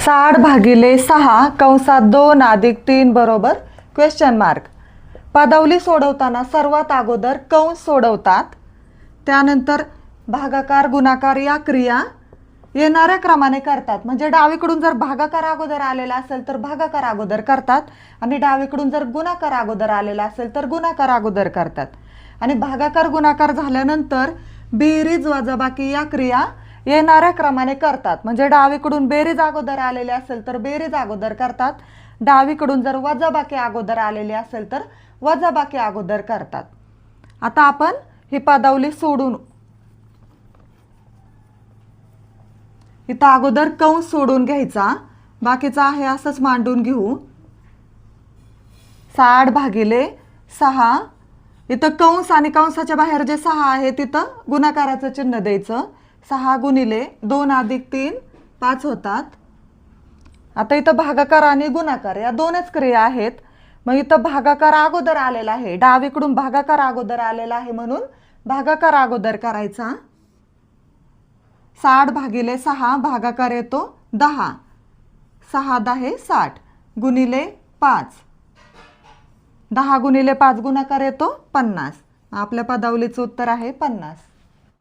साठ भागिले सहा कंसात दोन अधिक तीन बरोबर क्वेश्चन मार्क पदावली सोडवताना सर्वात अगोदर कंस सोडवतात. त्यानंतर भागाकार गुणाकार या क्रिया येणाऱ्या क्रमाने करतात. म्हणजे डावीकडून जर भागाकार अगोदर आलेला असेल तर भागाकार अगोदर करतात आणि डावीकडून जर गुणाकार अगोदर आलेला असेल तर गुणाकार अगोदर करतात. आणि भागाकार गुणाकार झाल्यानंतर बेरीज वजाबाकी या क्रिया येणाऱ्या क्रमाने करतात. म्हणजे डावीकडून बेरीज अगोदर आलेली असेल तर बेरीज अगोदर करतात. डावीकडून जर वजाबाकी अगोदर आलेली असेल तर वजाबाकी अगोदर करतात. आता आपण ही पदावली सोडून इथं अगोदर कंस सोडून घ्यायचा. बाकीचा आहे असंच मांडून घेऊ. साठ भागिले सहा. इथं कंस आणि कंसाच्या बाहेर जे सहा आहे तिथं गुणाकाराचं चिन्ह द्यायचं. सहा गुणिले दोन अधिक तीन पाच होतात. आता इथं भागाकार आणि गुणाकार या दोनच क्रिया आहेत. मग इथं भागाकार अगोदर आलेला आहे. डावीकडून भागाकार अगोदर आलेला आहे म्हणून भागाकार अगोदर करायचा. साठ भागिले सहा भागाकार येतो दहा. सहा दहा साठ गुणिले पाच. दहा गुणिले पाच गुणाकार येतो पन्नास. आपल्या पदावलीचं उत्तर आहे पन्नास.